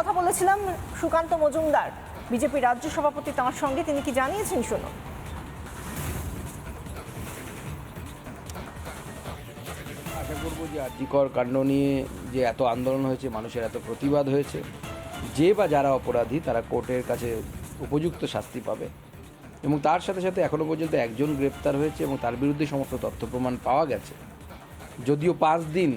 কথা বলেছিলাম সুকান্ত মজুমদার, বিজেপি রাজ্য সভাপতি তাঁর সঙ্গে, তিনি কি জানিয়েছেন যে আর্যিকর কাণ্ড নিয়ে যে এত আন্দোলন হয়েছে, মানুষের এত প্রতিবাদ হয়েছে, যে বা যারা অপরাধী, তারা কোর্টের কাছে উপযুক্ত শাস্তি পাবে। এবং তার সাথে সাথে এখনও পর্যন্ত একজন গ্রেপ্তার হয়েছে এবং তার বিরুদ্ধে সমস্ত তথ্য প্রমাণ পাওয়া গেছে। যদিও পাঁচ দিন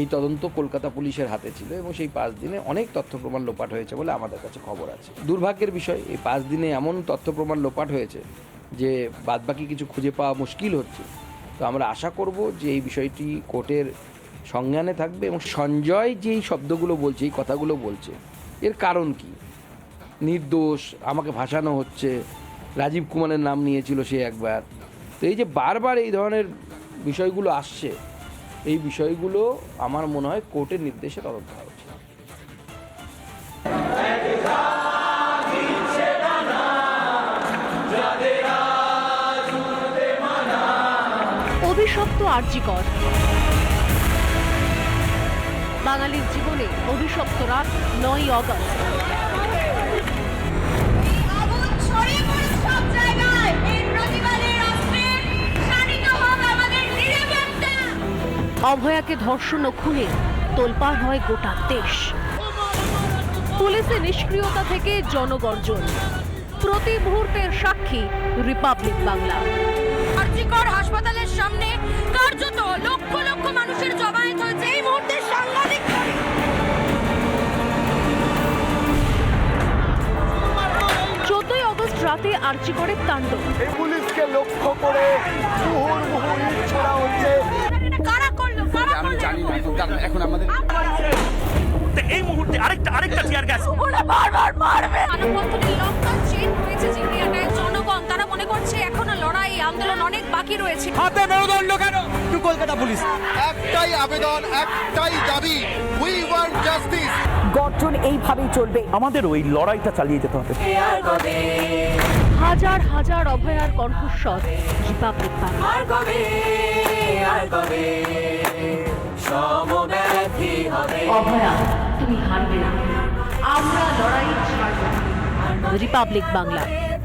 এই তদন্ত কলকাতা পুলিশের হাতে ছিল এবং সেই পাঁচ দিনে অনেক তথ্য প্রমাণ লোপাট হয়েছে বলে আমাদের কাছে খবর আছে। দুর্ভাগ্যের বিষয়, এই পাঁচ দিনে এমন তথ্য প্রমাণ লোপাট হয়েছে যে বাদবাকি কিছু খুঁজে পাওয়া মুশকিল হচ্ছে। তো আমরা আশা করব যে এই বিষয়টি কোর্টের সংজ্ঞানে থাকবে এবং সঞ্জয় যে এই শব্দগুলো বলছে, এই কথাগুলো বলছে, এর কারণ কি? নির্দোষ, আমাকে ভাসানো হচ্ছে, রাজীব কুমারের নাম নিয়েছিল সে একবার। তো এই যে বারবার এই ধরনের বিষয়গুলো আসছে এই বিষয়গুলো আমার মনে হয় কোর্টের নির্দেশে তদন্ত হওয়া উচিত। অভিশপ্ত আর্যিকর। বাঙালির জীবনে অভিশপ্ত রাত নয় অগস্ট। অভয়াকে ধর্ষণ ও খুনে তোলপাড় হয় গোটা দেশ। পুলিশের নিষ্ক্রিয়তা থেকে জনগর্জন। প্রতি মুহূর্তের সাক্ষী রিপাবলিক বাংলা। আরজিকর হাসপাতালের সামনে কার্যত লক্ষ লক্ষ মানুষের জমায়েত হয়েছে। এই মুহূর্তে সাংঘাতিক চোদ্দই অগস্ট রাতে আর্চিকরের তাণ্ডব। পুলিশকে এখন আমাদের এই মুহূর্তে আরেকটা আরেকটা টিয়ার গ্যাস ওরা বারবার মারবে। লকডাউন চেন হয়েছে যে এলাকায় জনগণ তারা মনে করছে এখনও লড়াই আন্দোলন অনেক বাকি রয়েছে। হাতে মেরুদণ্ড কেন? একটাই আবেদন একটাই দাবি উই ওয়ান্ট জাস্টিস গর্জন এইভাবেই চলবে। আমাদের ওই লড়াইটা চালিয়ে যেতে হবে। হাজার হাজার অভয়ার কণ্ঠস্বর রিপাবলিক বাংলা অভয়া তুমি হারবে না। আমরা লড়াই ছাড়ব রিপাবলিক বাংলা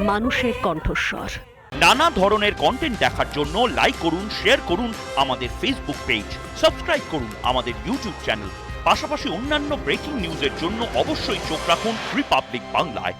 মানুষের কণ্ঠস্বর। নানা ধরনের কন্টেন্ট দেখার জন্য লাইক করুন শেয়ার করুন আমাদের ফেসবুক পেজ সাবস্ক্রাইব করুন আমাদের ইউটিউব চ্যানেল পাশাপাশি অন্যান্য ব্রেকিং নিউজের জন্য অবশ্যই চোখ রাখুন রিপাবলিক বাংলায়